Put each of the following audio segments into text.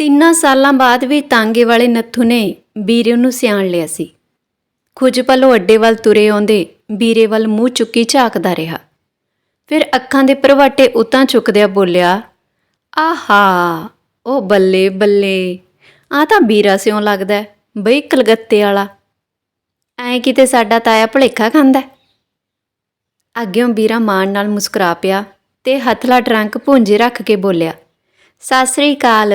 ਤਿੰਨਾਂ ਸਾਲਾਂ ਬਾਅਦ ਵੀ ਤਾਂਗੇ ਵਾਲੇ ਨੱਥੂ ਨੇ ਬੀਰੇ ਨੂੰ ਸਿਆਣ ਲਿਆ ਸੀ। ਕੁਝ ਪਲ ਉਹ ਅੱਡੇ ਵੱਲ ਤੁਰੇ ਆਉਂਦੇ ਬੀਰੇ ਵੱਲ ਮੂੰਹ ਚੁੱਕੀ ਝਾਕਦਾ ਰਿਹਾ। ਫਿਰ ਅੱਖਾਂ ਦੇ ਪ੍ਰਵਾਟੇ ਉਤਾਂ ਚੁੱਕਦਿਆਂ ਬੋਲਿਆ, ਆਹਾ, ਉਹ ਬੱਲੇ ਬੱਲੇ ਆ ਤਾਂ ਬੀਰਾ ਸਿਉਂ ਲੱਗਦਾ ਬਈ ਕਲਗੱਤੇ ਵਾਲਾ। ਐ ਕਿਤੇ ਸਾਡਾ ਤਾਇਆ ਭੁਲੇਖਾ ਖਾਂਦਾ ਹੈ। ਅੱਗਿਓਂ ਬੀਰਾ ਮਾਣ ਨਾਲ ਮੁਸਕਰਾ ਪਿਆ ਤੇ ਹੱਥਲਾ ਟਰੰਕ ਭੁੰਜੇ ਰੱਖ ਕੇ ਬੋਲਿਆ, ਸਤਿ ਸ੍ਰੀ ਅਕਾਲ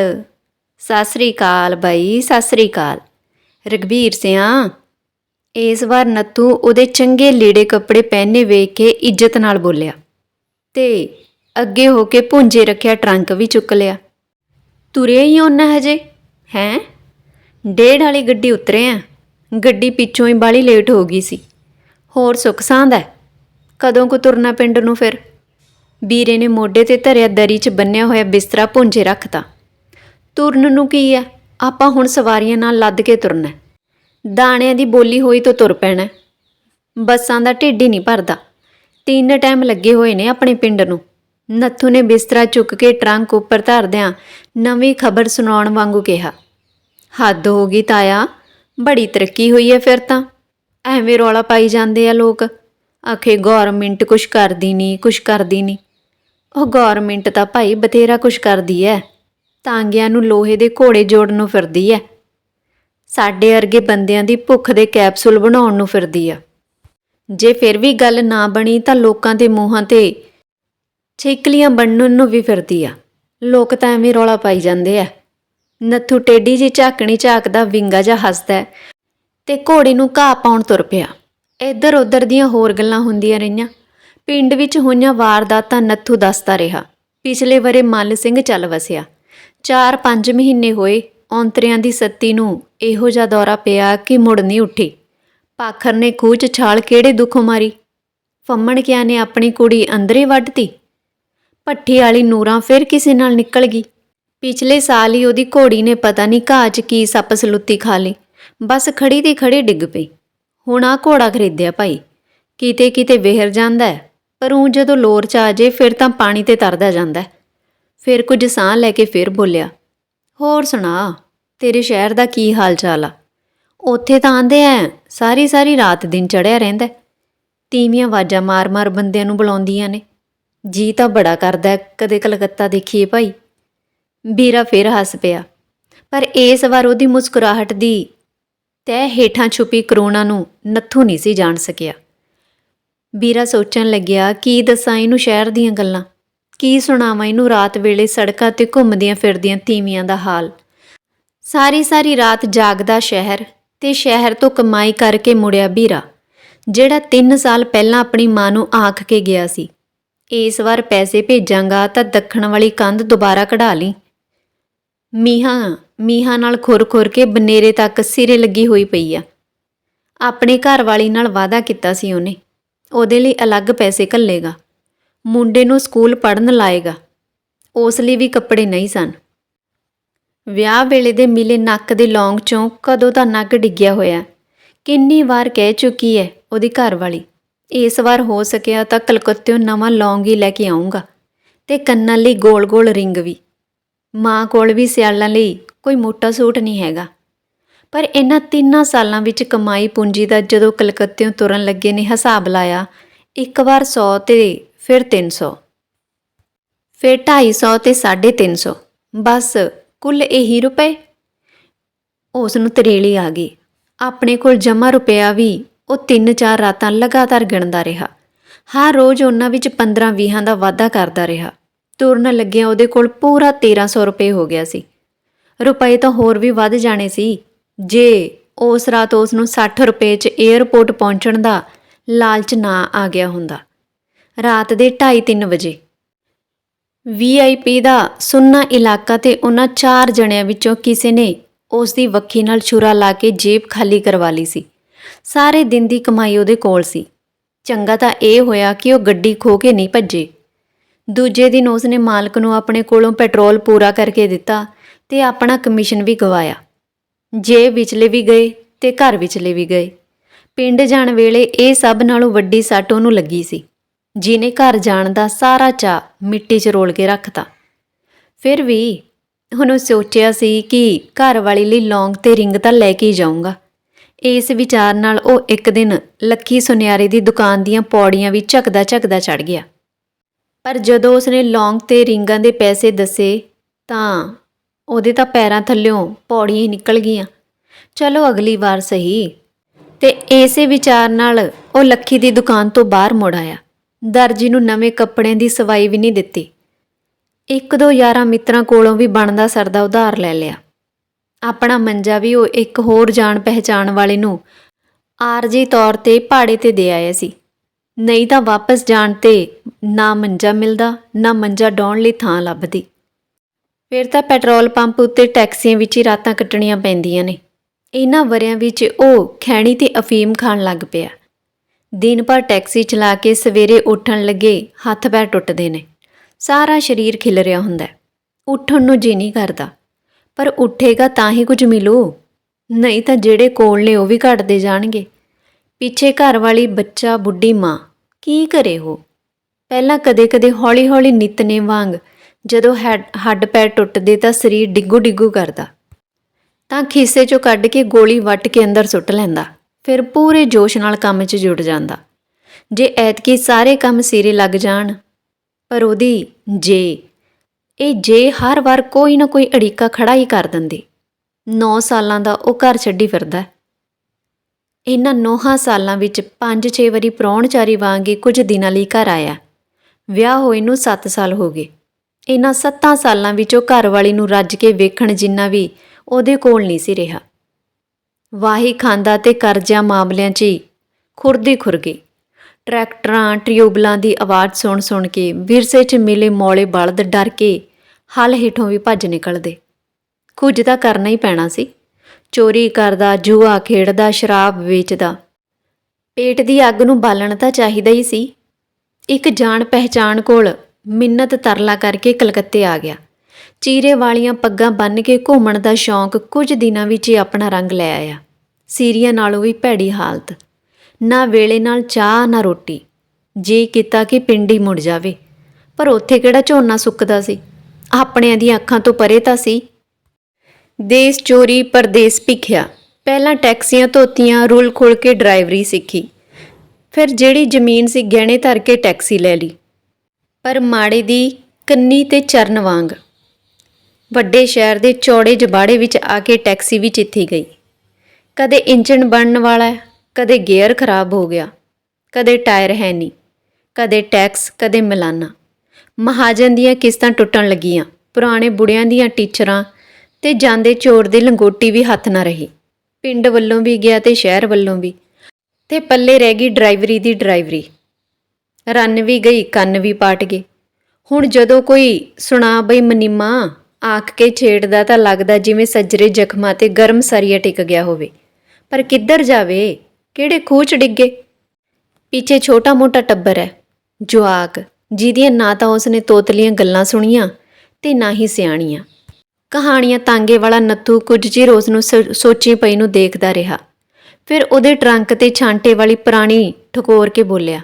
ਸਤਿ ਸ੍ਰੀ ਅਕਾਲ ਬਾਈ, ਸਤਿ ਸ੍ਰੀ ਅਕਾਲ। ਰਗਵੀਰ ਸਿਆ, ਇਸ ਵਾਰ ਨੱਤੂ ਉਹਦੇ ਚੰਗੇ ਲੀੜੇ ਕੱਪੜੇ ਪਹਿਨੇ ਵੇਖ ਕੇ ਇੱਜ਼ਤ ਨਾਲ ਬੋਲਿਆ ਤੇ ਅੱਗੇ ਹੋ ਕੇ ਭੁੰਜੇ ਰੱਖਿਆ ਟਰੰਕ ਵੀ ਚੁੱਕ ਲਿਆ। ਤੁਰਿਆ ਹੀ ਉਹਨਾਂ ਹਜੇ? ਹੈਂ? ਡੇਢ ਵਾਲੀ ਗੱਡੀ ਉਤਰੇ ਆ। ਗੱਡੀ ਪਿੱਛੋਂ ਹੀ ਬਾਲੀ ਲੇਟ ਹੋ ਗਈ ਸੀ। ਹੋਰ ਸੁੱਖ ਸਾਂਦ ਹੈ? ਕਦੋਂ ਕੁ ਤੁਰਨਾ ਪਿੰਡ ਨੂੰ ਫਿਰ? ਵੀਰੇ ਨੇ ਮੋਢੇ ਤੇ ਧਰਿਆ ਦਰੀ 'ਚ ਬੰਨਿਆ ਹੋਇਆ ਬਿਸਤਰਾ ਪੁੰਜੇ ਰੱਖਤਾ। ਤੁਰਨ ਨੂੰ ਕੀ ਆ? ਆਪਾਂ ਹੁਣ ਸਵਾਰੀਆਂ ਨਾਲ ਲੱਦ ਕੇ ਤੁਰਨਾ ਦਾਣਿਆਂ ਦੀ ਬੋਲੀ ਹੋਈ ਤੋਂ ਤੁਰ ਪੈਣਾ ਬੱਸਾਂ ਦਾ ਢਿੱਡ ਹੀ ਨਹੀਂ ਭਰਦਾ। ਤਿੰਨ ਟਾਈਮ ਲੱਗੇ ਹੋਏ ਨੇ ਆਪਣੇ ਪਿੰਡ ਨੂੰ। ਨੱਥੂ ਨੇ ਬਿਸਤਰਾ ਚੁੱਕ ਕੇ ਟਰੰਕ ਉੱਪਰ ਧਰਦਿਆਂ ਨਵੀਂ ਖਬਰ ਸੁਣਾਉਣ ਵਾਂਗੂ ਕਿਹਾ, ਹੱਦ ਹੋ ਗਈ ਤਾਇਆ, ਬੜੀ ਤਰੱਕੀ ਹੋਈ ਹੈ ਫਿਰ ਤਾਂ। ਐਵੇਂ ਰੌਲਾ ਪਾਈ ਜਾਂਦੇ ਆ ਲੋਕ। ਆਖੇ ਗਵਰਨਮੈਂਟ ਕੁਛ ਕਰਦੀ ਨਹੀਂ ਕੁਛ ਕਰਦੀ ਨਹੀਂ ਉਹ ਗਵਰਨਮੈਂਟ ਤਾਂ ਭਾਈ ਬਥੇਰਾ ਕੁਛ ਕਰਦੀ ਐ। ਤਾਂਗਿਆਂ ਨੂੰ ਲੋਹੇ ਦੇ ਘੋੜੇ ਜੋੜਨ ਨੂੰ ਫਿਰਦੀ ਐ। ਸਾਡੇ ਵਰਗੇ ਬੰਦਿਆਂ ਦੀ ਭੁੱਖ ਦੇ ਕੈਪਸੂਲ ਬਣਾਉਣ ਨੂੰ ਫਿਰਦੀ ਆ। ਜੇ ਫਿਰ ਵੀ ਗੱਲ ਨਾ ਬਣੀ ਤਾਂ ਲੋਕਾਂ ਦੇ ਮੂੰਹਾਂ ਤੇ ਛਿਕਲੀਆਂ ਬੰਨਣ ਨੂੰ ਵੀ ਫਿਰਦੀ ਆ। ਲੋਕ ਤਾਂ ਐਵੇਂ ਰੌਲਾ ਪਾਈ ਜਾਂਦੇ ਆ। ਨੱਥੂ ਟੇਡੀ ਜੀ ਝਾਕਣੀ ਝਾਕਦਾ ਵਿੰਗਾ ਜਿਹਾ ਹੱਸਦਾ ਹੈ ਤੇ ਘੋੜੇ ਨੂੰ ਘਾਹ ਪਾਉਣ ਤੁਰ ਪਿਆ। ਇੱਧਰ ਉੱਧਰ ਦੀਆਂ ਹੋਰ ਗੱਲਾਂ ਹੁੰਦੀਆਂ ਰਹੀਆਂ। ਪਿੰਡ ਵਿੱਚ ਹੋਈਆਂ ਵਾਰਦਾਤਾਂ ਨੱਥੂ ਦੱਸਦਾ ਰਿਹਾ। ਪਿਛਲੇ ਵਰੇ ਮੱਲ ਸਿੰਘ ਚੱਲ ਵਸਿਆ। 4-5 ਮਹੀਨੇ ਹੋਏ ਔਂਤਰਿਆਂ ਦੀ ਸੱਤੀ ਨੂੰ ਇਹੋ ਜਿਹਾ ਦੌਰਾ ਪਿਆ ਕਿ ਮੁੜ ਨਹੀਂ ਉੱਠੀ। ਪਾਖਰ ਨੇ ਖੂਹ 'ਚ ਛਾਲ ਕਿਹੜੇ ਦੁੱਖੋਂ ਮਾਰੀ? ਫੰਮਣ ਕਿਆ ਨੇ ਆਪਣੀ ਕੁੜੀ ਅੰਦਰੇ ਵੱਢਤੀ ਭੱਠੀ ਵਾਲੀ ਨੂਰਾਂ ਫਿਰ ਕਿਸੇ ਨਾਲ ਨਿਕਲ ਗਈ। ਪਿਛਲੇ ਸਾਲ ਹੀ ਉਹਦੀ ਘੋੜੀ ਨੇ ਪਤਾ ਨਹੀਂ ਘਾਹ 'ਚ ਕੀ ਸੱਪ ਸਲੁੱਤੀ ਖਾ ਲਈ। ਬਸ ਖੜੀ ਦੀ ਖੜੀ ਡਿੱਗ ਪਈ। ਹੁਣ ਆ ਘੋੜਾ ਖਰੀਦਿਆ ਭਾਈ। ਕਿਤੇ ਕਿਤੇ ਵਿਹਰ ਜਾਂਦਾ ਪਰ ਉਹ ਜਦੋਂ ਲੋਰ ਚ ਆ ਜੇ ਫਿਰ ਤਾਂ ਪਾਣੀ ਤੇ ਤਰਦਾ ਜਾਂਦਾ ਫਿਰ ਕੁਝ ਸਾਹ ਲੈ ਕੇ ਫਿਰ ਬੋਲਿਆ, ਹੋਰ ਸੁਣਾ, ਤੇਰੇ ਸ਼ਹਿਰ ਦਾ ਕੀ ਹਾਲ ਚਾਲ ਆ? ਉੱਥੇ ਤਾਂ ਆਂਦੇ ਐ, ਸਾਰੀ ਸਾਰੀ ਰਾਤ ਦਿਨ ਚੜਿਆ ਰਹਿੰਦਾ ਤੀਵੀਆਂ ਆਵਾਜ਼ਾਂ ਮਾਰ-ਮਾਰ ਬੰਦਿਆਂ ਨੂੰ ਬੁਲਾਉਂਦੀਆਂ ਨੇ। ਜੀ ਤਾਂ ਬੜਾ ਕਰਦਾ ਕਦੇ ਕਲਕੱਤਾ ਦੇਖੀਏ ਭਾਈ। ਵੀਰਾ ਫਿਰ ਹੱਸ ਪਿਆ, ਪਰ ਇਸ ਵਾਰ ਉਹਦੀ ਮੁਸਕਰਾਹਟ ਦੀ ਤੈ ਹੇਠਾਂ ਛੁਪੀ ਕਰੋਨਾ ਨੂੰ ਨੱਥੂ ਨਹੀਂ ਸੀ ਜਾਣ ਸਕਿਆ। ਵੀਰਾ ਸੋਚਣ ਲੱਗਿਆ, ਕੀ ਦੱਸਾਂ, ਇਹਨੂੰ ਸ਼ਹਿਰ ਦੀਆਂ ਗੱਲਾਂ। ਕੀ ਸੁਣਾਵਾਂ? ਇਹਨੂੰ ਰਾਤ ਵੇਲੇ ਸੜਕਾਂ ਤੇ ਘੁੰਮਦੀਆਂ ਫਿਰਦੀਆਂ ਤੀਵੀਆਂ ਦਾ ਹਾਲ। ਸਾਰੀ ਸਾਰੀ ਰਾਤ ਜਾਗਦਾ ਸ਼ਹਿਰ ਤੇ ਸ਼ਹਿਰ ਤੋਂ ਕਮਾਈ ਕਰਕੇ ਮੁੜਿਆ ਵੀਰਾ ਜਿਹੜਾ 3 ਸਾਲ ਪਹਿਲਾਂ ਆਪਣੀ ਮਾਂ ਨੂੰ ਆਖ ਕੇ ਗਿਆ ਸੀ। ਇਸ ਵਾਰ ਪੈਸੇ ਭੇਜਾਂਗਾ ਤਾਂ ਦੱਖਣ ਵਾਲੀ ਕੰਧ ਦੁਬਾਰਾ ਕਢਾ ਲਈ। ਮੀਹਾਂ ਮੀਹਾਂ ਨਾਲ ਖੁਰ-ਖੁਰ ਕੇ ਬਨੇਰੇ ਤੱਕ ਸਿਰੇ ਲੱਗੀ ਹੋਈ ਪਈ ਆ। ਆਪਣੇ ਘਰ ਵਾਲੀ ਨਾਲ ਵਾਅਦਾ ਕੀਤਾ ਸੀ ਉਹਨੇ। ਉਹਦੇ ਲਈ ਅਲੱਗ ਪੈਸੇ ਘੱਲੇਗਾ। ਮੁੰਡੇ ਨੂੰ ਸਕੂਲ ਪੜਨ ਲਾਏਗਾ। ਉਸ ਲਈ ਵੀ ਕੱਪੜੇ ਨਹੀਂ ਸਨ। ਵਿਆਹ ਵੇਲੇ ਦੇ ਮਿਲੇ ਨੱਕ ਦੇ ਲੌਂਗ ਚੋਂ ਕਦੋਂ ਦਾ ਨੱਕ ਡਿੱਗਿਆ ਹੋਇਆ? ਕਿੰਨੀ ਵਾਰ ਕਹਿ ਚੁੱਕੀ ਹੈ ਉਹਦੀ ਘਰ ਵਾਲੀ ਇਸ ਵਾਰ ਹੋ ਸਕਿਆ ਤਾਂ ਕਲਕੱਤਿਓਂ ਨਵਾਂ ਲੌਂਗ ਹੀ ਲੈ ਕੇ ਆਉਂਗਾ ਤੇ ਕੰਨਾਂ ਲਈ ਗੋਲ-ਗੋਲ ਰਿੰਗ ਵੀ। ਮਾਂ ਕੋਲ ਵੀ ਸਿਆਲਾਂ ਲਈ ਕੋਈ ਮੋਟਾ ਸੂਟ ਨਹੀਂ ਹੈਗਾ। ਪਰ ਇਹਨਾਂ ਤਿੰਨਾਂ ਸਾਲਾਂ ਵਿੱਚ ਕਮਾਈ ਪੂੰਜੀ ਦਾ ਜਦੋਂ ਕਲਕੱਤਿਓਂ ਤੁਰਨ ਲੱਗੇ ਨੇ ਹਿਸਾਬ ਲਾਇਆ, ਇੱਕ ਵਾਰ 100 ਤੇ ਫਿਰ 300 ਫਿਰ 250 ਤੇ 350 ਬਸ, ਕੁੱਲ ਇਹੀ ਰੁਪਏ? ਉਸ ਨੂੰ ਤਰੇਲੀ ਆ ਗਈ। ਆਪਣੇ ਕੋਲ ਜਮਾ ਰੁਪਿਆ ਵੀ ਉਹ ਤਿੰਨ ਚਾਰ ਰਾਤਾਂ ਲਗਾਤਾਰ ਗਿਣਦਾ ਰਿਹਾ। ਹਰ ਰੋਜ਼ ਉਹਨਾਂ ਵਿੱਚ 15-20 ਦਾ ਵਾਧਾ ਕਰਦਾ ਰਿਹਾ। ਤੁਰਨ ਲੱਗਿਆ ਉਹਦੇ ਕੋਲ ਪੂਰਾ 1300 ਰੁਪਏ ਹੋ ਗਿਆ ਸੀ। ਰੁਪਏ ਤਾਂ ਹੋਰ ਵੀ ਵੱਧ ਜਾਣੇ ਸੀ। ਜੇ ਉਸ ਰਾਤ ਉਸ ਨੂੰ 60 ਰੁਪਏ 'ਚ 에ਅਰਪੋਰਟ ਪਹੁੰਚਣ ਦਾ ਲਾਲਚ ਨਾ ਆ ਗਿਆ ਹੁੰਦਾ। ਰਾਤ ਦੇ 2:30 ਵਜੇ। ਵੀਆਈਪੀ ਦਾ ਸੁੰਨਾ ਇਲਾਕਾ ਤੇ ਉਹਨਾਂ ਚਾਰ ਜਣਿਆਂ ਵਿੱਚੋਂ ਕਿਸੇ ਨੇ ਉਸ ਦੀ ਵੱਖੀ ਨਾਲ ਛੁਰਾ ਲਾ ਕੇ ਜੇਬ ਖਾਲੀ ਕਰਵਾ ਲਈ ਸੀ। ਸਾਰੇ ਦਿਨ ਦੀ ਕਮਾਈ ਉਹਦੇ ਕੋਲ ਸੀ। ਚੰਗਾ ਤਾਂ ਇਹ ਹੋਇਆ ਕਿ ਉਹ ਗੱਡੀ ਖੋ ਕੇ ਨਹੀਂ ਭੱਜੇ। ਦੂਜੇ ਦਿਨ ਉਸ ਨੇ ਮਾਲਕ ਨੂੰ ਆਪਣੇ ਕੋਲੋਂ ਪੈਟਰੋਲ ਪੂਰਾ ਕਰਕੇ ਦਿੱਤਾ ਤੇ ਆਪਣਾ ਕਮਿਸ਼ਨ ਵੀ ਗਵਾਇਆ। ਜੇਬ ਵਿਚਲੇ ਵੀ ਗਏ ਤੇ ਘਰ ਵਿਚਲੇ ਵੀ ਗਏ। ਪਿੰਡ ਜਾਣ ਵੇਲੇ ਇਹ ਸਭ ਨਾਲੋਂ ਵੱਡੀ ਸੱਟ ਉਹਨੂੰ ਲੱਗੀ ਸੀ। ਜਿਨੇ ਘਰ ਜਾਣ ਦਾ ਸਾਰਾ ਚਾਅ ਮਿੱਟੀ 'ਚ ਰੋਲ ਕੇ ਰੱਖਤਾ। ਫਿਰ ਵੀ ਹੁਣ ਸੋਚਿਆ ਸੀ ਕਿ ਘਰ ਵਾਲੀ ਲਈ ਲੌਂਗ ਤੇ ਰਿੰਗ ਤਾਂ ਲੈ ਕੇ ਹੀ ਜਾਊਂਗਾ। ਇਸ ਵਿਚਾਰ ਨਾਲ ਉਹ ਇੱਕ ਦਿਨ ਲੱਖੀ ਸੁਨਿਆਰੇ ਦੀ ਦੁਕਾਨ ਦੀਆਂ ਪੌੜੀਆਂ ਵੀ ਝਕਦਾ ਝਕਦਾ ਚੜ ਗਿਆ। ਪਰ ਜਦੋਂ ਉਸਨੇ ਲੌਂਗ ਤੇ ਰਿੰਗਾਂ ਦੇ ਪੈਸੇ ਦੱਸੇ ਤਾਂ ਉਹਦੇ ਤਾਂ ਪੈਰਾਂ ਥੱਲਿਓਂ ਪੌੜੀਆਂ ਹੀ ਨਿਕਲ ਗਈਆਂ। ਚਲੋ ਅਗਲੀ ਵਾਰ ਸਹੀ। ਤੇ ਇਸੇ ਵਿਚਾਰ ਨਾਲ ਉਹ ਲੱਖੀ ਦੀ ਦੁਕਾਨ ਤੋਂ ਬਾਹਰ ਮੁੜ ਆਇਆ। ਦਰਜੀ ਨੂੰ ਨਵੇਂ ਕੱਪੜਿਆਂ ਦੀ ਸਵਾਈ ਵੀ ਨਹੀਂ ਦਿੱਤੀ। ਇੱਕ ਦੋ ਯਾਰਾਂ ਮਿੱਤਰਾਂ ਕੋਲੋਂ ਵੀ ਬਣਦਾ ਸਰਦਾ ਉਧਾਰ ਲੈ ਲਿਆ। ਆਪਣਾ ਮੰਜਾ ਵੀ ਉਹ ਇੱਕ ਹੋਰ ਜਾਣ ਪਹਿਚਾਣ ਵਾਲੇ ਨੂੰ ਆਰਜੀ ਤੌਰ ਤੇ ਭਾੜੇ ਤੇ ਦੇ ਆਇਆ ਸੀ। ਨਹੀਂ ਤਾਂ ਵਾਪਸ ਜਾਣ ਤੇ ਨਾ ਮੰਜਾ ਮਿਲਦਾ, ਨਾ ਮੰਜਾ ਡਾਉਣ ਲਈ ਥਾਂ ਲੱਭਦੀ। ਫਿਰ ਤਾਂ ਪੈਟਰੋਲ ਪੰਪ ਉੱਤੇ ਟੈਕਸੀਆਂ ਵਿੱਚ ਹੀ ਰਾਤਾਂ ਕੱਟਣੀਆਂ ਪੈਂਦੀਆਂ ਨੇ। ਇਹਨਾਂ ਵਰਿਆਂ ਵਿੱਚ ਉਹ ਖੈਣੀ ਤੇ ਅਫੀਮ ਖਾਣ ਲੱਗ ਪਿਆ। ਦਿਨ ਭਰ ਟੈਕਸੀ ਚਲਾ ਕੇ ਸਵੇਰੇ ਉੱਠਣ ਲੱਗੇ ਹੱਥ ਪੈਰ ਟੁੱਟਦੇ ਨੇ। ਸਾਰਾ ਸਰੀਰ ਖਿਲ ਰਿਹਾ ਹੁੰਦਾ ਉੱਠਣ ਨੂੰ ਜੀ ਨਹੀਂ ਕਰਦਾ। ਪਰ ਉੱਠੇਗਾ ਤਾਂ ਹੀ ਕੁਝ ਮਿਲੂ। ਨਹੀਂ ਤਾਂ ਜਿਹੜੇ ਕੋਲ ਨੇ ਉਹ ਵੀ ਘਟਦੇ ਜਾਣਗੇ। ਪਿੱਛੇ ਘਰ ਵਾਲੀ ਬੱਚਾ ਬੁੱਢੀ ਮਾਂ, ਕੀ ਕਰੇ ਉਹ? ਪਹਿਲਾਂ ਕਦੇ-ਕਦੇ ਹੌਲੀ-ਹੌਲੀ ਨਿਤਨੇ ਵਾਂਗ ਜਦੋਂ ਹੈਡ- ਹੱਡ ਪੈਰ ਟੁੱਟਦੇ ਤਾਂ ਸਰੀਰ ਡਿੱਗੂ ਡਿੱਗੂ ਕਰਦਾ। ਤਾਂ ਖੀਸੇ ਚੋਂ ਕੱਢ ਕੇ ਗੋਲੀ ਵੱਟ ਕੇ ਅੰਦਰ ਸੁੱਟ ਲੈਂਦਾ। ਫਿਰ ਪੂਰੇ ਜੋਸ਼ ਨਾਲ ਕੰਮ 'ਚ ਜੁੜ ਜਾਂਦਾ। ਜੇ ਐਤਕੀ ਸਾਰੇ ਕੰਮ ਸਿਰੇ ਲੱਗ ਜਾਣ, ਪਰ ਉਹਦੀ ਜੇ, ਇਹ ਜੇ ਹਰ ਵਾਰ ਕੋਈ ਨਾ ਕੋਈ ਅੜੀਕਾ ਖੜਾ ਹੀ ਕਰ ਦਿੰਦੀ। 9 ਸਾਲਾਂ ਦਾ ਉਹ ਘਰ ਛੱਡੀ ਫਿਰਦਾ ਇਹਨਾਂ ਨੌਹਾਂ ਸਾਲਾਂ ਵਿੱਚ 5-6 ਵਾਰੀ ਪ੍ਰਾਹੁਣਚਾਰੀ ਵਾਂਗ ਹੀ ਕੁਝ ਦਿਨਾਂ ਲਈ ਘਰ ਆਇਆ। ਵਿਆਹ ਹੋਏ ਨੂੰ 7 ਸਾਲ ਹੋ ਗਏ। ਇਹਨਾਂ 7 ਸਾਲਾਂ ਵਿੱਚ ਉਹ ਘਰ ਵਾਲੀ ਨੂੰ ਰੱਜ ਕੇ ਵੇਖਣ ਜਿੰਨਾ ਵੀ ਉਹਦੇ ਕੋਲ ਨਹੀਂ ਸੀ ਰਿਹਾ। ਵਾਹੀ ਖਾਂਦਾ ਤੇ ਕਰਜ਼ਾ ਮਾਮਲਿਆਂ 'ਚ ਹੀ ਖੁਰਦੀ ਖੁਰਗੀ। ਟਰੈਕਟਰਾਂ, ਟਿਊਬਲਾਂ ਦੀ ਆਵਾਜ਼ ਸੁਣ ਸੁਣ ਕੇ ਵਿਰਸੇ 'ਚ ਮਿਲੇ ਮੌਲੇ ਬਲਦ ਡਰ ਕੇ ਹਲ ਹੇਠੋਂ ਵੀ ਭੱਜ ਨਿਕਲਦੇ। ਕੁਝ ਤਾਂ ਕਰਨਾ ਹੀ ਪੈਣਾ ਸੀ। ਚੋਰੀ ਕਰਦਾ, ਜੂਆ ਖੇਡਦਾ, ਸ਼ਰਾਬ ਵੇਚਦਾ। ਪੇਟ ਦੀ ਅੱਗ ਨੂੰ ਬਾਲਣ ਤਾਂ ਚਾਹੀਦਾ ਹੀ ਸੀ। ਇੱਕ ਜਾਣ ਪਹਿਚਾਣ ਕੋਲ ਮਿੰਨਤ ਤਰਲਾ ਕਰਕੇ ਕਲਕੱਤੇ ਆ ਗਿਆ। ਚੀਰੇ ਵਾਲੀਆਂ ਪੱਗਾਂ ਬੰਨ੍ਹ ਕੇ ਘੁੰਮਣ ਦਾ ਸ਼ੌਂਕ ਕੁਝ ਦਿਨਾਂ ਵਿੱਚ ਹੀ ਆਪਣਾ ਰੰਗ ਲੈ ਆਇਆ। ਸੀਰੀਆ ਨਾਲੋਂ ਵੀ ਭੈੜੀ ਹਾਲਤ। ਨਾ ਵੇਲੇ ਨਾਲ ਚਾਹ, ਨਾ ਰੋਟੀ। ਜੇ ਕੀਤਾ ਕਿ ਪਿੰਡ ਹੀ ਮੁੜ ਜਾਵੇ। ਪਰ ਉੱਥੇ ਕਿਹੜਾ ਝੋਨਾ ਸੁੱਕਦਾ ਸੀ? ਆਪਣਿਆਂ ਦੀਆਂ ਅੱਖਾਂ ਤੋਂ ਪਰੇ ਤਾਂ ਸੀ। ਦੇਸ਼ ਚੋਰੀ, ਪਰਦੇਸ ਭਿਖਿਆ। ਪਹਿਲਾਂ ਟੈਕਸੀਆਂ ਧੋਤੀਆਂ, ਰੁਲ ਖੁਲ ਕੇ ਡਰਾਈਵਰੀ ਸਿੱਖੀ। ਫਿਰ ਜਿਹੜੀ ਜ਼ਮੀਨ ਸੀ, ਗਹਿਣੇ ਧਰ ਕੇ ਟੈਕਸੀ ਲੈ ਲਈ। ਪਰ ਮਾੜੇ ਦੀ ਕੰਨੀ ਤੇ ਚਰਨ ਵਾਂਗ ਵੱਡੇ ਸ਼ਹਿਰ ਦੇ ਚੌੜੇ ਜਬਾੜੇ ਵਿੱਚ ਆ ਕੇ ਟੈਕਸੀ ਵੀ ਚਿੱਥੀ ਗਈ। ਕਦੇ ਇੰਜਣ ਬਣਨ ਵਾਲਾ ਕਦੇ ਗੇਅਰ ਖਰਾਬ ਹੋ ਗਿਆ, ਕਦੇ ਟਾਇਰ ਹੈ ਨਹੀਂ, ਕਦੇ ਟੈਕਸ, ਕਦੇ ਮਿਲਾਨਾ। ਮਹਾਜਨ ਦੀਆਂ ਕਿਸ਼ਤਾਂ ਟੁੱਟਣ ਲੱਗੀਆਂ, ਪੁਰਾਣੇ ਬੁੜਿਆਂ ਦੀਆਂ ਟੀਚਰਾਂ ਤੇ ਜਾਂਦੇ ਚੋਰ ਦੀ ਲੰਗੋਟੀ ਵੀ ਹੱਥ ਨਾ ਰਹੀ। ਪਿੰਡ ਵੱਲੋਂ ਵੀ ਗਿਆ ਤੇ ਸ਼ਹਿਰ ਵੱਲੋਂ ਵੀ, ਤੇ ਪੱਲੇ ਰਹਿ ਗਈ ਡਰਾਈਵਰੀ ਦੀ ਡਰਾਈਵਰੀ। ਰੰਨ ਵੀ ਗਈ, ਕੰਨ ਵੀ ਪਾਟ ਗਏ। ਹੁਣ ਜਦੋਂ ਕੋਈ ਸੁਣਾ ਬਈ ਮਨੀਮਾ ਆਖ ਕੇ ਛੇੜਦਾ ਤਾਂ ਲੱਗਦਾ ਜਿਵੇਂ ਸੱਜਰੇ ਜ਼ਖਮਾਂ ਤੇ ਗਰਮ ਸਰੀਆ ਟਿਕ ਗਿਆ ਹੋਵੇ। ਪਰ ਕਿੱਧਰ ਜਾਵੇ? ਕਿਹੜੇ ਖੂਹ 'ਚ ਡਿੱਗੇ? ਪਿੱਛੇ ਛੋਟਾ ਮੋਟਾ ਟੱਬਰ ਹੈ। ਜਵਾਕ, ਜਿਹਦੀਆਂ ਨਾ ਤਾਂ ਉਸਨੇ ਤੋਤਲੀਆਂ ਗੱਲਾਂ ਸੁਣੀਆਂ ਤੇ ਨਾ ਹੀ ਸਿਆਣੀਆਂ। ਕਹਾਣੀਆਂ ਤਾਂਗੇ ਵਾਲਾ ਨੱਥੂ ਕੁਝ ਚਿਰ ਉਸ ਨੂੰ ਸੋਚੀ ਪਈ ਨੂੰ ਦੇਖਦਾ ਰਿਹਾ। ਫਿਰ ਉਹਦੇ ਟਰੰਕ ਤੇ ਛਾਂਟੇ ਵਾਲੀ ਪੁਰਾਣੀ ਠਕੋਰ ਕੇ ਬੋਲਿਆ,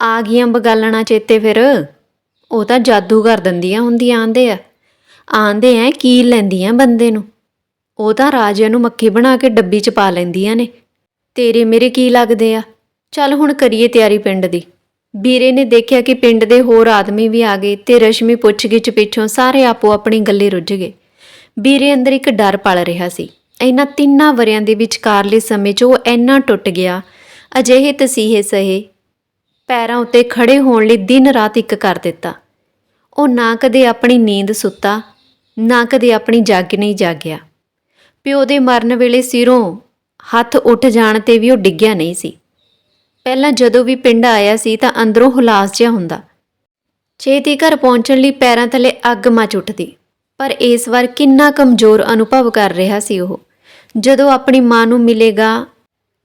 ਆ ਗਈਆਂ ਬਗਾਲਣਾ ਚੇਤੇ ਫਿਰ? ਉਹ ਤਾਂ ਜਾਦੂ ਕਰ ਦਿੰਦੀਆਂ ਹੁੰਦੀਆਂ ਆਂਦੇ ਆ। ਆਂਦੇ ਐ ਕੀ ਲੈਂਦੀਆਂ ਬੰਦੇ ਨੂੰ। ਉਹ ਤਾਂ ਰਾਜਿਆਂ ਨੂੰ ਮੱਖੀ ਬਣਾ ਕੇ ਡੱਬੀ 'ਚ ਪਾ ਲੈਂਦੀਆਂ ਨੇ। ਤੇਰੇ ਮੇਰੇ ਕੀ ਲੱਗਦੇ ਆ? ਚੱਲ ਹੁਣ ਕਰੀਏ ਤਿਆਰੀ ਪਿੰਡ ਦੀ। ਵੀਰੇ ਨੇ ਦੇਖਿਆ ਕਿ ਪਿੰਡ ਦੇ ਹੋਰ ਆਦਮੀ ਵੀ ਆ ਗਏ ਤੇ ਰਸ਼ਮੀ ਪੁੱਛ ਗਿੱਛ ਪਿੱਛੋਂ ਸਾਰੇ ਆਪੋ ਆਪਣੀ ਗੱਲੇ ਰੁੱਝ ਗਏ। ਵੀਰੇ ਅੰਦਰ ਇੱਕ ਡਰ ਪਲ ਰਿਹਾ ਸੀ। ਇਹਨਾਂ ਤਿੰਨਾਂ ਵਰਿਆਂ ਦੇ ਵਿਚਕਾਰਲੇ ਸਮੇਂ 'ਚ ਉਹ ਇੰਨਾ ਟੁੱਟ ਗਿਆ। ਅਜਿਹੇ ਤਸੀਹੇ ਸਹੇ ਪੈਰਾਂ ਉੱਤੇ ਖੜੇ ਹੋਣ ਲਈ ਦਿਨ ਰਾਤ ਇੱਕ ਕਰ ਦਿੱਤਾ। ਉਹ ਨਾ ਕਦੇ ਆਪਣੀ ਨੀਂਦ ਸੁੱਤਾ ਨਾ ਕਦੇ ਆਪਣੀ ਜਾਗ ਨਹੀਂ ਜਾਗਿਆ। ਪਿਓ ਦੇ ਮਰਨ ਵੇਲੇ ਸਿਰੋਂ ਹੱਥ ਉੱਠ ਜਾਣ ਤੇ ਵੀ ਉਹ ਡਿੱਗਿਆ ਨਹੀਂ ਸੀ। ਪਹਿਲਾਂ ਜਦੋਂ ਵੀ ਪਿੰਡ ਆਇਆ ਸੀ ਤਾਂ ਅੰਦਰੋਂ ਹੁਲਾਸ ਜਿਹਾ ਹੁੰਦਾ। ਛੇਤੀ ਘਰ ਪਹੁੰਚਣ ਲਈ ਪੈਰਾਂ ਥੱਲੇ ਅੱਗ ਮਚ ਉੱਠਦੀ। ਪਰ ਇਸ ਵਾਰ ਕਿੰਨਾ ਕਮਜ਼ੋਰ ਅਨੁਭਵ ਕਰ ਰਿਹਾ ਸੀ ਉਹ। ਜਦੋਂ ਆਪਣੀ ਮਾਂ ਨੂੰ ਮਿਲੇਗਾ,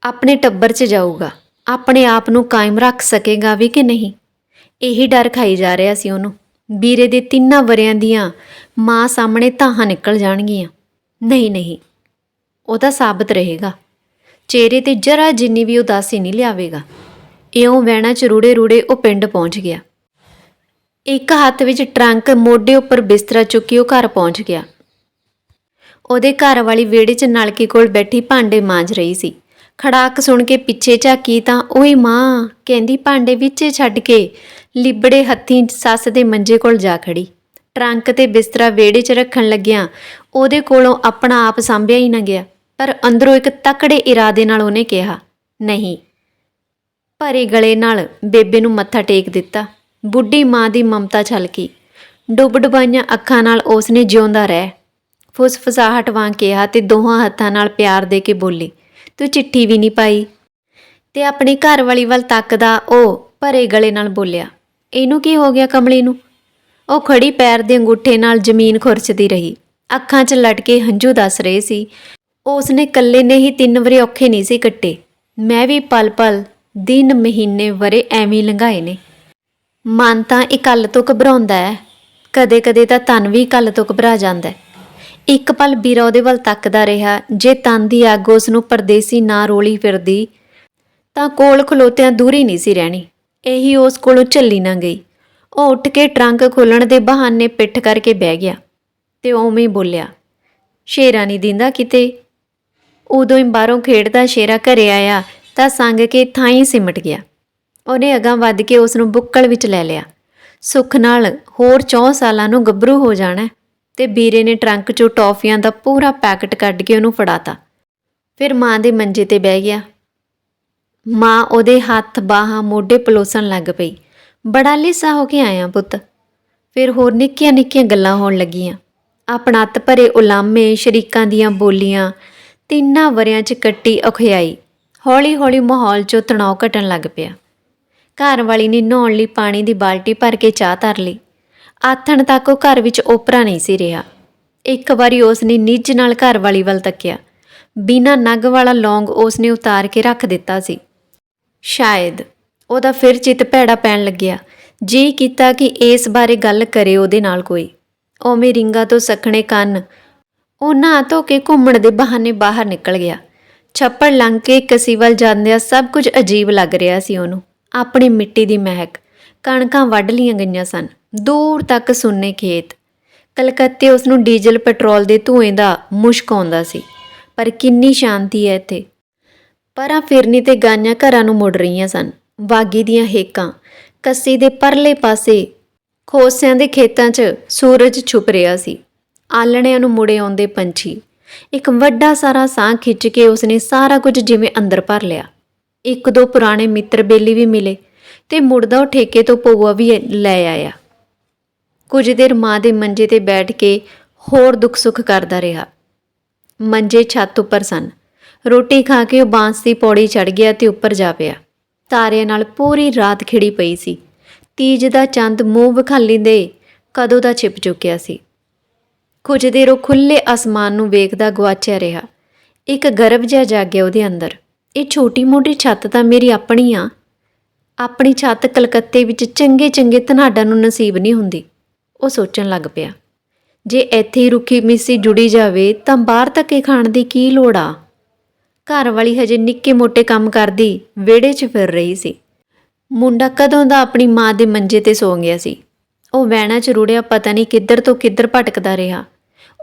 ਆਪਣੇ ਟੱਬਰ 'ਚ ਜਾਊਗਾ, ਆਪਣੇ ਆਪ ਨੂੰ ਕਾਇਮ ਰੱਖ ਸਕੇਗਾ ਵੀ ਕਿ ਨਹੀਂ, ਇਹੀ ਡਰ ਖਾਈ ਜਾ ਰਿਹਾ ਸੀ ਉਹਨੂੰ। ਵੀਰੇ ਦੇ ਤਿੰਨਾਂ ਵਰਿਆਂ ਦੀਆਂ ਮਾਂ ਸਾਹਮਣੇ ਧਾਹਾਂ ਨਿਕਲ ਜਾਣਗੀਆਂ। ਨਹੀਂ ਨਹੀਂ ਉਹ ਤਾਂ ਸਾਬਤ ਰਹੇਗਾ। ਚਿਹਰੇ ਤੇ ਜਰਾ ਜਿੰਨੀ ਵੀ ਉਦਾਸੀ ਨਹੀਂ ਲਿਆਵੇਗਾ। ਇਉਂ ਵਹਿਣਾ ਚ ਰੂੜੇ ਰੂੜੇ ਉਹ ਪਿੰਡ ਪਹੁੰਚ ਗਿਆ। ਇੱਕ ਹੱਥ ਵਿੱਚ ਟਰੰਕ ਮੋਢੇ ਉੱਪਰ ਬਿਸਤਰਾ ਚੁੱਕੀ ਉਹ ਘਰ ਪਹੁੰਚ ਗਿਆ। ਉਹਦੇ ਘਰ ਵਾਲੀ ਵਿਹੜੇ 'ਚ ਨਲਕੇ ਕੋਲ ਬੈਠੀ ਭਾਂਡੇ ਮਾਂਜ ਰਹੀ ਸੀ। ਖੜਾਕ ਸੁਣ ਕੇ ਪਿੱਛੇ ਝਾਕੀ ਤਾਂ ਓਏ ਮਾਂ ਕਹਿੰਦੀ ਭਾਂਡੇ ਵਿੱਚੇ ਛੱਡ ਕੇ ਲਿਬੜੇ ਹੱਥੀਂ ਸੱਸ ਦੇ ਮੰਜੇ ਕੋਲ ਜਾ ਖੜੀ। ਟਰੰਕ ਤੇ ਬਿਸਤਰਾ ਵਿਹੜੇ 'ਚ ਰੱਖਣ ਲੱਗਿਆਂ ਉਹਦੇ ਕੋਲੋਂ ਆਪਣਾ ਆਪ ਸੰਭਿਆ ਹੀ ਨਾ ਗਿਆ, ਪਰ ਅੰਦਰੋਂ ਇੱਕ ਤਕੜੇ ਇਰਾਦੇ ਨਾਲ ਉਹਨੇ ਕਿਹਾ, ਨਹੀਂ। ਭਰੇ ਗਲੇ ਨਾਲ ਬੇਬੇ ਨੂੰ ਮੱਥਾ ਟੇਕ ਦਿੱਤਾ। ਬੁੱਢੀ ਮਾਂ ਦੀ ਮਮਤਾ ਛਲਕੀ ਡੁੱਬ ਡੁਬਾਈਆਂ ਅੱਖਾਂ ਨਾਲ ਉਸਨੇ ਜਿਉਂਦਾ ਰਹਿ। ਫੁਸਫਸਾਹਟ ਵਾਂ ਕਿਹਾ ਤੇ ਦੋਹਾਂ ਹੱਥਾਂ ਨਾਲ ਪਿਆਰ ਦੇ ਕੇ ਬੋਲੀ ਤੂੰ ਚਿੱਠੀ ਵੀ ਨਹੀਂ ਪਾਈ। ਤੇ ਆਪਣੀ ਘਰ ਵਾਲੀ ਵੱਲ ਤੱਕਦਾ ਉਹ ਭਰੇ ਗਲੇ ਨਾਲ ਬੋਲਿਆ, ਇਹਨੂੰ ਕੀ ਹੋ ਗਿਆ ਕਮਲੀ ਨੂੰ? ਉਹ ਖੜੀ ਪੈਰ ਦੇ ਅੰਗੂਠੇ ਨਾਲ ਜ਼ਮੀਨ ਖੁਰਚਦੀ ਰਹੀ। ਅੱਖਾਂ 'ਚ ਲਟਕੇ ਹੰਝੂ ਦੱਸ ਰਹੇ ਸੀ। ਉਸਨੇ ਇਕੱਲੇ ਨੇ ਹੀ ਤਿੰਨ ਵਰੇ ਔਖੇ ਨਹੀਂ ਸੀ ਕੱਟੇ। ਮੈਂ ਵੀ ਪਲ-ਪਲ, ਦਿਨ ਮਹੀਨੇ ਵਰੇ ਐਵੇਂ ਲੰਘਾਏ ਨੇ। ਮਨ ਤਾਂ ਇਕੱਲ ਤੋਂ ਘਬਰਾਉਂਦਾ ਹੈ। ਕਦੇ-ਕਦੇ ਤਾਂ ਤਨ ਵੀ ਇਕੱਲ ਤੋਂ ਘਬਰਾ ਜਾਂਦਾ ਹੈ। ਇੱਕ ਪਲ ਵੀਰਾ ਉਹਦੇ ਵੱਲ ਤੱਕਦਾ ਰਿਹਾ। ਜੇ ਤਨ ਦੀ ਅੱਗ ਉਸ ਨੂੰ ਪਰਦੇਸੀ ਨਾ ਰੋਲੀ ਫਿਰਦੀ, ਤਾਂ ਕੋਲ ਖਲੋਤਿਆਂ ਦੂਰੀ ਨਹੀਂ ਸੀ ਰਹਿਣੀ। ਇਹੀ ਉਸ ਕੋਲੋਂ ਝੱਲੀ ਨਾ ਗਈ। ਉਹ ਉੱਠ ਕੇ ਟਰੰਕ ਖੋਲਣ ਦੇ ਬਹਾਨੇ ਪਿੱਠ ਕਰਕੇ ਬਹਿ ਗਿਆ ਤੇ ਉਵੇਂ ਹੀ ਬੋਲਿਆ, ਸ਼ੇਰਾ ਨਹੀਂ ਦਿੰਦਾ ਕਿਤੇ। ਉਦੋਂ ਹੀ ਬਾਹਰੋਂ ਖੇਡਦਾ ਸ਼ੇਰਾ ਘਰੇ ਆਇਆ ਤਾਂ ਸੰਗ ਕੇ ਥਾਂ ਹੀ ਸਿਮਟ ਗਿਆ। ਉਹਨੇ ਅਗਾਂ ਵੱਧ ਕੇ ਉਸ ਨੂੰ ਬੁੱਕਲ ਵਿੱਚ ਲੈ ਲਿਆ। ਸੁੱਖ ਨਾਲ ਹੋਰ 4 ਸਾਲਾਂ ਨੂੰ ਗੱਭਰੂ ਹੋ ਜਾਣਾ। ਤੇ ਵੀਰੇ ਨੇ ਟਰੰਕ 'ਚੋਂ ਟੌਫੀਆਂ ਦਾ ਪੂਰਾ ਪੈਕਟ ਕੱਢ ਕੇ ਉਹਨੂੰ ਫੜਾਤਾ। ਫਿਰ ਮਾਂ ਦੇ ਮੰਜੇ ਤੇ ਬਹਿ ਗਿਆ। ਮਾਂ ਉਹਦੇ ਹੱਥ ਬਾਹਾਂ ਮੋਢੇ ਪਲੋਸਣ ਲੱਗ ਪਈ। ਬੜਾ ਲਿਸਾ ਹੋ ਕੇ ਆਇਆ ਪੁੱਤ। ਫਿਰ ਹੋਰ ਨਿੱਕੀਆਂ ਨਿੱਕੀਆਂ ਗੱਲਾਂ ਹੋਣ ਲੱਗੀਆਂ। ਆਪਣਾ ਆਪਣਤ ਭਰੇ ਉਲਾਮੇ ਸ਼ਰੀਕਾਂ ਦੀਆਂ ਬੋਲੀਆਂ ਤਿੰਨਾਂ ਵਰਿਆਂ 'ਚ ਕੱਟੀ ਅਖਿਆਈ। ਹੌਲੀ-ਹੌਲੀ ਮਾਹੌਲ 'ਚੋਂ ਤਣਾਅ ਘਟਣ ਲੱਗ ਪਿਆ। ਘਰ ਵਾਲੀ ਨੇ ਨਹਾਉਣ ਲਈ ਪਾਣੀ ਦੀ ਬਾਲਟੀ ਭਰ ਕੇ ਚਾਹ ਧਰ ਲਈ। ਆਥਣ ਤੱਕ ਉਹ ਘਰ ਵਿੱਚ ਓਪਰਾ ਨਹੀਂ ਸੀ ਰਿਹਾ। ਇੱਕ ਵਾਰੀ ਉਸ ਨੇ ਨਿੱਜ ਨਾਲ ਘਰ ਵਾਲੀ ਵੱਲ ਤੱਕਿਆ। ਬਿਨਾ ਨਗ ਵਾਲਾ ਲੌਂਗ ਉਸ ਨੇ ਉਤਾਰ ਕੇ ਰੱਖ ਦਿੱਤਾ ਸੀ। ਸ਼ਾਇਦ ਉਹਦਾ ਫਿਰ ਚਿੱਤ ਭੈੜਾ ਪੈਣ ਲੱਗਿਆ। ਜੀ ਕੀਤਾ ਕਿ ਇਸ ਬਾਰੇ ਗੱਲ ਕਰੇ ਉਹਦੇ ਨਾਲ ਕੋਈ। ਓਵੇਂ ਰਿੰਗਾ ਤੋਂ ਸਖਣੇ ਕੰਨ ਉਹ ਨਹਾ ਧੋ ਕੇ ਘੁੰਮਣ ਦੇ ਬਹਾਨੇ ਬਾਹਰ ਨਿਕਲ ਗਿਆ। ਛੱਪੜ ਲੰਘ ਕੇ ਕਸੀ ਵੱਲ ਜਾਂਦਿਆਂ ਸਭ ਕੁਝ ਅਜੀਬ ਲੱਗ ਰਿਹਾ ਸੀ ਉਹਨੂੰ। ਆਪਣੀ ਮਿੱਟੀ ਦੀ ਮਹਿਕ। ਕਣਕਾਂ ਵੱਢ ਲੀਆਂ ਗਈਆਂ ਸਨ। ਦੂਰ ਤੱਕ ਸੁੰਨੇ ਖੇਤ। ਕਲਕੱਤੇ ਉਸ ਨੂੰ ਡੀਜ਼ਲ ਪੈਟਰੋਲ ਦੇ ਧੂਏ ਦਾ ਮੁਸ਼ਕ ਆਉਂਦਾ ਸੀ, ਪਰ ਕਿੰਨੀ ਸ਼ਾਂਤੀ ਹੈ ਇੱਥੇ। ਪਰਾਂ ਫਿਰਨੀ ਤੇ ਗਾਈਆਂ ਘਰਾਂ ਨੂੰ ਮੁੜ ਰਹੀਆਂ ਸਨ। ਬਾਗੀ ਦੀਆਂ ਹੇਕਾਂ, ਕੱਸੀ ਦੇ ਪਰਲੇ ਪਾਸੇ, ਖੋਸਿਆਂ ਦੇ ਖੇਤਾਂ 'ਚ ਸੂਰਜ ਛੁਪ ਰਿਹਾ ਸੀ। ਆਲਣਿਆਂ ਨੂੰ ਮੁੜੇ ਆਉਂਦੇ ਪੰਛੀ। ਇੱਕ ਵੱਡਾ ਸਾਰਾ ਸਾਹ ਖਿੱਚ ਕੇ ਉਸਨੇ ਸਾਰਾ ਕੁਝ ਜਿਵੇਂ ਅੰਦਰ ਭਰ ਲਿਆ। ਇੱਕ ਦੋ ਪੁਰਾਣੇ ਮਿੱਤਰ ਬੇਲੀ ਵੀ ਮਿਲੇ ਤੇ ਮੁੜਦਾ ਉਹ ਠੇਕੇ ਤੋਂ ਪਊਆ ਵੀ ਲੈ ਆਇਆ। ਕੁਝ ਦੇਰ ਮਾਂ ਦੇ ਮੰਜੇ ਤੇ ਬੈਠ ਕੇ ਹੋਰ ਦੁੱਖ ਸੁੱਖ ਕਰਦਾ ਰਿਹਾ। ਮੰਜੇ ਛੱਤ ਉੱਪਰ ਸਨ। ਰੋਟੀ ਖਾ ਕੇ ਉਹ ਬਾਂਸ ਦੀ ਪੌੜੀ ਚੜ ਗਿਆ ਤੇ ਉੱਪਰ ਜਾ ਪਿਆ। ਤਾਰਿਆਂ ਨਾਲ ਪੂਰੀ ਰਾਤ ਖਿੜੀ ਪਈ ਸੀ। ਤੀਜ ਦਾ ਚੰਦ ਮੂੰਹ ਵਿਖਾਲੀ ਦੇ ਕਦੋਂ ਦਾ ਛਿਪ ਚੁੱਕਿਆ ਸੀ। ਕੁਝ ਦੇਰ ਉਹ ਖੁੱਲੇ ਅਸਮਾਨ ਨੂੰ ਵੇਖਦਾ ਗਵਾਚਿਆ ਰਿਹਾ। ਇੱਕ ਗਰਭ ਜਿਹਾ ਜਾਗਿਆ ਉਹਦੇ ਅੰਦਰ। ਇਹ ਛੋਟੀ-ਮੋਟੀ ਛੱਤ ਤਾਂ ਮੇਰੀ ਆਪਣੀ ਆ। ਆਪਣੀ ਛੱਤ ਕਲਕੱਤੇ ਵਿੱਚ ਚੰਗੇ-ਚੰਗੇ ਧਨਾਡਾਂ ਨੂੰ ਨਸੀਬ ਨਹੀਂ ਹੁੰਦੀ। ਉਹ ਸੋਚਣ ਲੱਗ ਪਿਆ। ਜੇ ਇੱਥੇ ਹੀ ਰੁੱਖੀ ਮਿੱਸੀ ਜੁੜੀ ਜਾਵੇ ਤਾਂ ਬਾਹਰ ਧੱਕੇ ਖਾਣ ਦੀ ਕੀ ਲੋੜ ਆ? ਘਰ ਵਾਲੀ ਹਜੇ ਨਿੱਕੇ-ਮੋਟੇ ਕੰਮ ਕਰਦੀ, ਵਿਹੜੇ 'ਚ ਫਿਰ ਰਹੀ ਸੀ। ਮੁੰਡਾ ਕਦੋਂ ਦਾ ਆਪਣੀ ਮਾਂ ਦੇ ਮੰਜੇ ਤੇ ਸੌਂ ਗਿਆ ਸੀ। ਉਹ ਵਹਿਣਾ 'ਚ ਰੁੜਿਆ ਪਤਾ ਨਹੀਂ ਕਿੱਧਰ ਤੋਂ ਕਿੱਧਰ ਭਟਕਦਾ ਰਿਹਾ।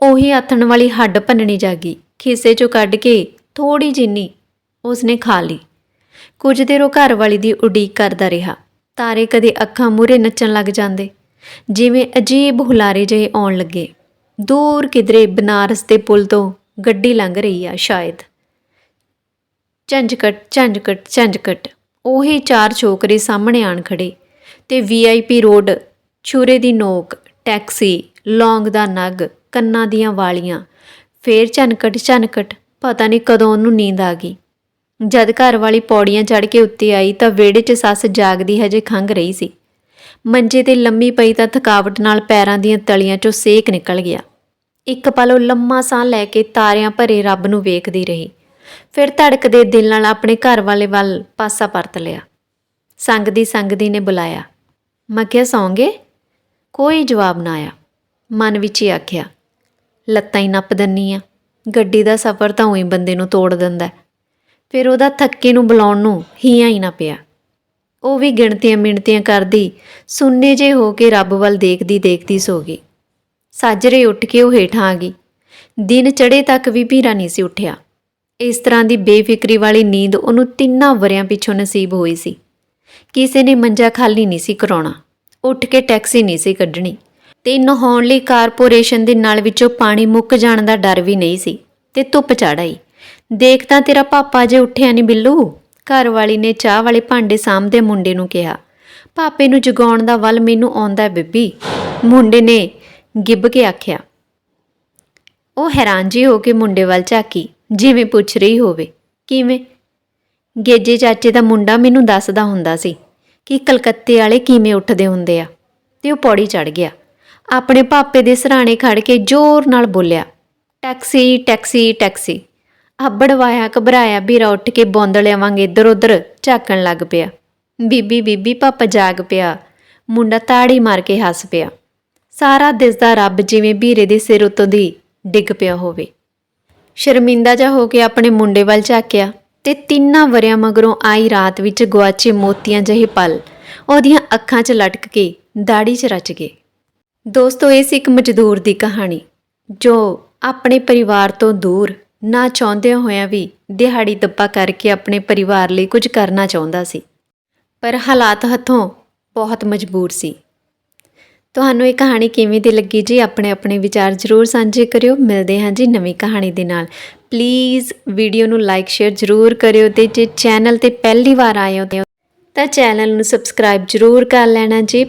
ਉਹੀ ਆਥਣ ਵਾਲੀ ਹੱਡ ਭੰਨਣੀ ਜਾਗੀ। ਖੀਸੇ 'ਚੋਂ ਕੱਢ ਕੇ ਥੋੜੀ ਜਿੰਨੀ ਉਸਨੇ ਖਾ ਲਈ। ਕੁਝ ਦੇਰ ਉਹ ਘਰ ਵਾਲੀ ਦੀ ਉਡੀਕ ਕਰਦਾ ਰਿਹਾ। ਤਾਰੇ ਕਦੇ ਅੱਖਾਂ ਮੂਰੇ ਨੱਚਣ ਲੱਗ ਜਾਂਦੇ। ਜਿਵੇਂ ਅਜੀਬ ਹੁਲਾਰੇ ਜਿਹੇ ਆਉਣ ਲੱਗੇ। ਦੂਰ ਕਿਧਰੇ ਬਨਾਰਸ ਦੇ ਪੁਲ ਤੋਂ ਗੱਡੀ ਲੰਘ ਰਹੀ ਆ ਸ਼ਾਇਦ। ਝੰਜਕਟ ਝੰਜਕਟ ਝੰਜਕਟ। ਉਹੀ ਚਾਰ ਛੋਕਰੇ ਸਾਹਮਣੇ ਆਣ ਖੜੇ ਤੇ ਵੀਆਈਪੀ ਰੋਡ, ਛੁਰੇ ਦੀ ਨੋਕ, ਟੈਕਸੀ, ਲੌਂਗ ਦਾ ਨਗ, ਕੰਨਾਂ ਦੀਆਂ ਵਾਲੀਆਂ। ਫੇਰ ਝਨਕਟ ਝਨਕਟ ਪਤਾ ਨਹੀਂ ਕਦੋਂ ਉਹਨੂੰ ਨੀਂਦ ਆ ਗਈ। ਜਦ ਘਰ ਵਾਲੀ ਪੌੜੀਆਂ ਚੜ੍ਹ ਕੇ ਉੱਤੇ ਆਈ ਤਾਂ ਵਿਹੜੇ 'ਚ ਸੱਸ ਜਾਗਦੀ ਹਜੇ ਖੰਗ ਰਹੀ ਸੀ। ਮੰਜੇ ਤੇ ਲੰਮੀ ਪਈ ਤਾਂ ਥਕਾਵਟ ਨਾਲ ਪੈਰਾਂ ਦੀਆਂ ਤਲੀਆਂ 'ਚੋਂ ਸੇਕ ਨਿਕਲ ਗਿਆ। ਇੱਕ ਪਲ ਉਹ ਲੰਮਾ ਸਾਹ ਲੈ ਕੇ ਤਾਰਿਆਂ ਭਰੇ ਰੱਬ ਨੂੰ ਵੇਖਦੀ ਰਹੀ। ਫਿਰ ਧੜਕਦੇ ਦਿਲ ਨਾਲ ਆਪਣੇ ਘਰ ਵਾਲੇ ਵੱਲ ਪਾਸਾ ਪਰਤ ਲਿਆ। ਸੰਗਦੀ ਸੰਗਦੀ ਨੇ ਬੁਲਾਇਆ। ਮੈਂ ਕਿਹਾ, ਸੌਂਗੇ? ਕੋਈ ਜਵਾਬ ਨਾ ਆਇਆ। ਮਨ ਵਿੱਚ ਹੀ ਆਖਿਆ, ਲੱਤਾਂ ਹੀ ਨੱਪ ਦੰਨੀ ਆ। ਗੱਡੀ ਦਾ ਸਫ਼ਰ ਤਾਂ ਉਹੀ ਬੰਦੇ ਨੂੰ ਤੋੜ ਦਿੰਦਾ ਫਿਰ ਉਹਦਾ ਥੱਕੇ ਨੂੰ ਬੁਲਾਉਣ ਨੂੰ ਹੀਆਂ ਹੀ ਨਾ ਪਿਆ। ਉਹ ਵੀ ਗਿਣਤੀਆਂ ਮਿਣਤੀਆਂ ਕਰਦੀ, ਸੁੰਨੇ ਜੇ ਹੋ ਕੇ ਰੱਬ ਵੱਲ ਦੇਖਦੀ ਦੇਖਦੀ ਸੋ ਗਈ। ਸਾਜਰੇ ਉੱਠ ਕੇ ਉਹ ਹੇਠਾਂ ਆ ਗਈ। ਦਿਨ ਚੜੇ ਤੱਕ ਵੀ ਭੀਰਾ ਨਹੀਂ ਸੀ ਉੱਠਿਆ। ਇਸ ਤਰ੍ਹਾਂ ਦੀ ਬੇਫਿਕਰੀ ਵਾਲੀ ਨੀਂਦ ਉਹਨੂੰ ਤਿੰਨਾਂ ਵਰਿਆਂ ਪਿੱਛੋਂ ਨਸੀਬ ਹੋਈ ਸੀ। ਕਿਸੇ ਨੇ ਮੰਜਾ ਖਾਲੀ ਨਹੀਂ ਸੀ ਕਰਾਉਣਾ। ਉੱਠ ਕੇ ਟੈਕਸੀ ਨਹੀਂ ਸੀ ਕੱਢਣੀ। ਤੇ ਨਹਾਉਣ ਲਈ ਕਾਰਪੋਰੇਸ਼ਨ ਦੇ ਨਾਲ ਵਿੱਚੋਂ ਪਾਣੀ ਮੁੱਕ ਜਾਣ ਦਾ ਡਰ ਵੀ ਨਹੀਂ ਸੀ। ਤੇ ਧੁੱਪ ਚੜ੍ਹ ਆਈ। ਦੇਖ ਤਾਂ ਤੇਰਾ ਪਾਪਾ ਜੇ ਉੱਠਿਆ ਨਹੀਂ ਬਿੱਲੂ। ਘਰ ਵਾਲੀ ਨੇ ਚਾਹ ਵਾਲੇ ਭਾਂਡੇ ਸਾਂਭਦੇ ਮੁੰਡੇ ਨੂੰ ਕਿਹਾ, ਪਾਪੇ ਨੂੰ ਜਗਾਉਣ ਦਾ ਵੱਲ ਮੈਨੂੰ ਆਉਂਦਾ ਬੀਬੀ। ਮੁੰਡੇ ਨੇ ਗਿੱਬ ਕੇ ਆਖਿਆ, ਉਹ ਹੈਰਾਨ ਜੀ ਹੋ ਕੇ ਮੁੰਡੇ ਵੱਲ ਝਾਕੀ, ਜਿਵੇਂ ਪੁੱਛ ਰਹੀ ਹੋਵੇ। ਕਿਵੇਂ? ਗੇਜੇ ਚਾਚੇ ਦਾ ਮੁੰਡਾ ਮੈਨੂੰ ਦੱਸਦਾ ਹੁੰਦਾ ਸੀ ਕਿ ਕਲਕੱਤੇ ਵਾਲੇ ਕਿਵੇਂ ਉੱਠਦੇ ਹੁੰਦੇ ਆ ਤੇ ਉਹ ਪੌੜੀ ਚੜ ਗਿਆ। ਆਪਣੇ ਪਾਪੇ ਦੇ ਸਰਾਣੇ ਖੜ ਕੇ ਜ਼ੋਰ ਨਾਲ ਬੋਲਿਆ, ਟੈਕਸੀ ਟੈਕਸੀ ਟੈਕਸੀ। ਅੱਬੜ ਵਾਇਆ ਘਬਰਾਇਆ ਵੀਰਾ ਉੱਠ ਕੇ ਬੌਂਦਲਿਆਂ ਵਾਂਗ ਇੱਧਰ ਉੱਧਰ, ਝਾਕਣ ਲੱਗ ਪਿਆ। ਬੀਬੀ ਬੀਬੀ, ਪਾਪਾ ਜਾਗ ਪਿਆ। ਮੁੰਡਾ ਤਾੜੀ ਮਾਰ ਕੇ ਹੱਸ ਪਿਆ। ਸਾਰਾ ਦਿਸਦਾ ਰੱਬ ਜਿਵੇਂ ਵੀਰੇ ਦੇ ਸਿਰ ਉੱਤੋਂ ਦੀ ਡਿੱਗ ਪਿਆ ਹੋਵੇ। ਸ਼ਰਮਿੰਦਾ ਜਾ ਹੋ ਕੇ ਆਪਣੇ ਮੁੰਡੇ ਵੱਲ ਝਾਕਿਆ ਤੇ ਤਿੰਨਾਂ ਵਰਿਆਂ ਮਗਰੋਂ ਆਈ ਰਾਤ ਵਿੱਚ ਗੁਆਚੇ ਮੋਤੀਆਂ ਜਿਹੇ ਪਲ, ਉਹਦੀਆਂ ਅੱਖਾਂ 'ਚ ਲਟਕ ਕੇ ਦਾੜੀ 'ਚ ਰਚ ਗਏ। ਦੋਸਤੋ ਇਹ ਸੀ ਇੱਕ ਮਜ਼ਦੂਰ ਦੀ ਕਹਾਣੀ, ਜੋ ਆਪਣੇ ਪਰਿਵਾਰ ਤੋਂ ਦੂਰ ਨਾ ਚਾਹੁੰਦਿਆਂ ਹੋਇਆਂ ਵੀ ਦਿਹਾੜੀ ਦੱਪਾ ਕਰਕੇ ਆਪਣੇ ਪਰਿਵਾਰ ਲਈ ਕੁਝ ਕਰਨਾ ਚਾਹੁੰਦਾ ਸੀ। ਪਰ ਹਾਲਾਤ ਹੱਥੋਂ ਬਹੁਤ ਮਜਬੂਰ ਸੀ। ਤੁਹਾਨੂੰ ਇਹ ਕਹਾਣੀ ਕਿਵੇਂ ਦੀ ਲੱਗੀ ਜੀ? ਆਪਣੇ ਆਪਣੇ ਵਿਚਾਰ ਜ਼ਰੂਰ ਸਾਂਝੇ ਕਰਿਓ। ਮਿਲਦੇ ਹਾਂ ਜੀ ਨਵੀਂ ਕਹਾਣੀ ਦੇ ਨਾਲ। ਪਲੀਜ਼ ਵੀਡੀਓ ਨੂੰ ਲਾਈਕ, ਸ਼ੇਅਰ ਜ਼ਰੂਰ ਕਰਿਓ ਤੇ ਜੇ ਚੈਨਲ ਤੇ ਪਹਿਲੀ ਵਾਰ ਆਏ ਹੋ ਤਾਂ ਚੈਨਲ ਨੂੰ ਸਬਸਕ੍ਰਾਈਬ ਜ਼ਰੂਰ ਕਰ ਲੈਣਾ ਜੀ।